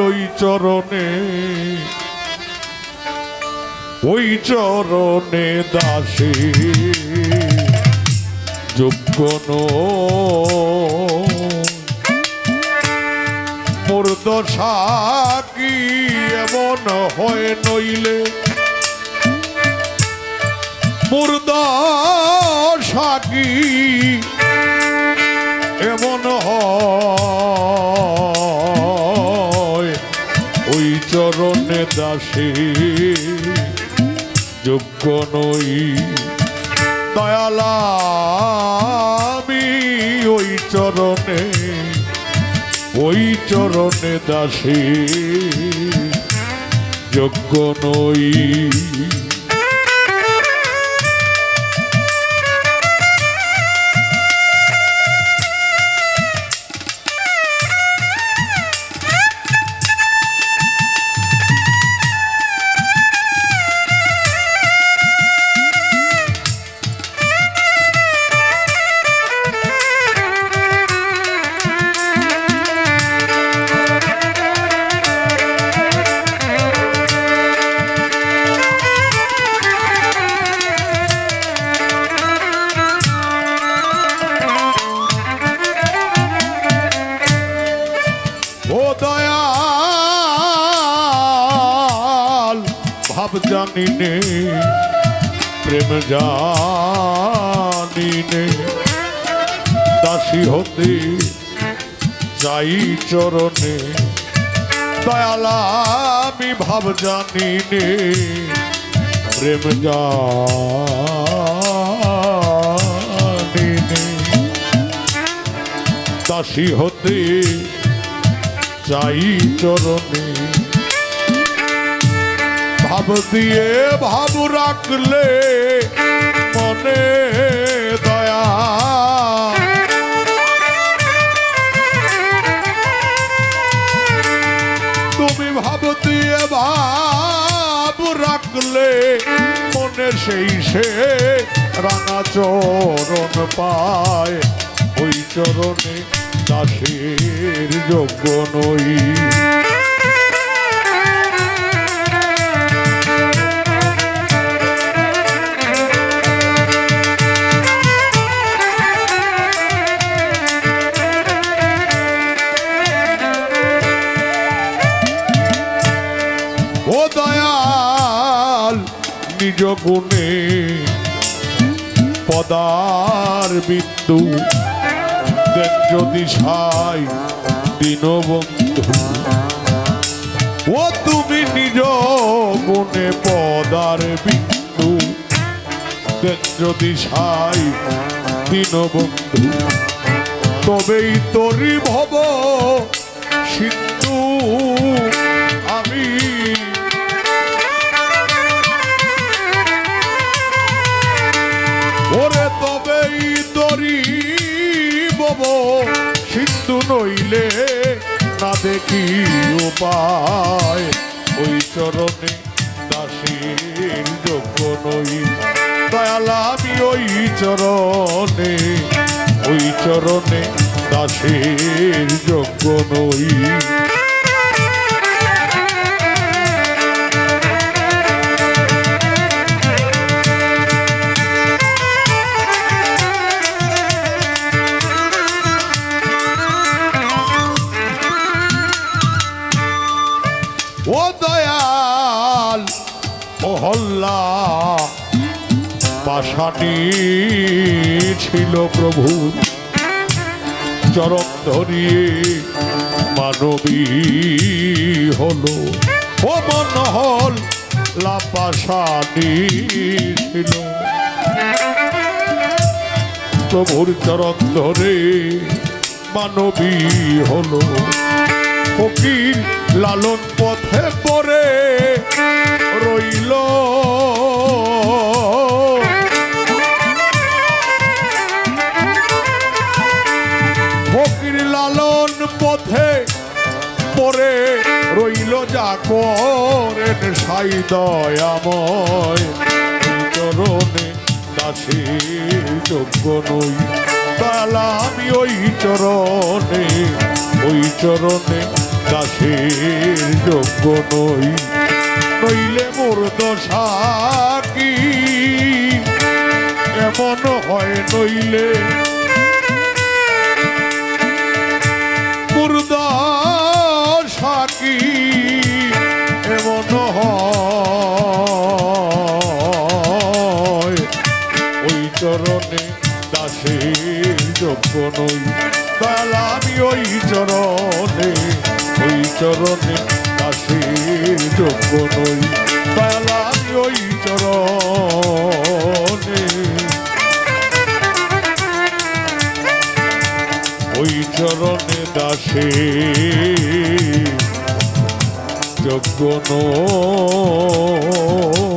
ওই চরণে ওই চরণে দাসী, যোগ্য মোর দশা কি এমন হয় নইলে? মোর দশা কি এমন চরণে দাসী যোগ্য নই। দয়ালামি ওই চরণে ওই চরণে দাসী যোগ্য নই। জানি নে প্রেম জানি নে দাসী হতে যাই চরণে, দয়াল আমি ভাব জানি নে প্রেম জানি নে দাসী হতে চাই চরণে ভাব দিয়ে ভাব রাখলে মনে দয়া। তুমি ভাব দিয়ে ভাব রাখলে মনে সেই সে রাঙা চরণ পায়। ওই চরণে দাসের যোগ্য নই। নিজ গুণে পদার বিন্দু। দেন যদি সাই দীনবন্ধু। ও তুমি নিজ গুণে পদার বিন্দু। দেন যদি সাই দীনবন্ধু। তবেই তরি ভব সিন্ধু। আমি না দেখি উপায়? ওই চরণে দাসীর যোগ্য নই। দয়াল, আমি ওই চরণে ওই চরণে দাসীর যোগ্য নই। ও দয়াল, মহল্লা পাশানি ছিল প্রভু। চরম ধরিয়ে মানবী হলো। ও মনহল লাপাশানি ছিল। প্রভুর চরণ ধরে মানবী হলো। ফকির লালন পথে পরে রইল। ফকির লালন পথে পরে রইল যা করেন সাই দয়াময়। চরণে দাসের যোগ্য নই তাহলে আমি ওই চরণে ওই চরণে দাসের যোগ্য নই। নইলে মোর দশা কি? এমন হয় নইলে। এমন হয়। চরণে দাসের যোগ্য নই। তাহলে আমি ওই চরণে চরণে আসি যোগ্য নই পালাই ওই চরণে। ওই চরণে দাসে যোগ্য নই।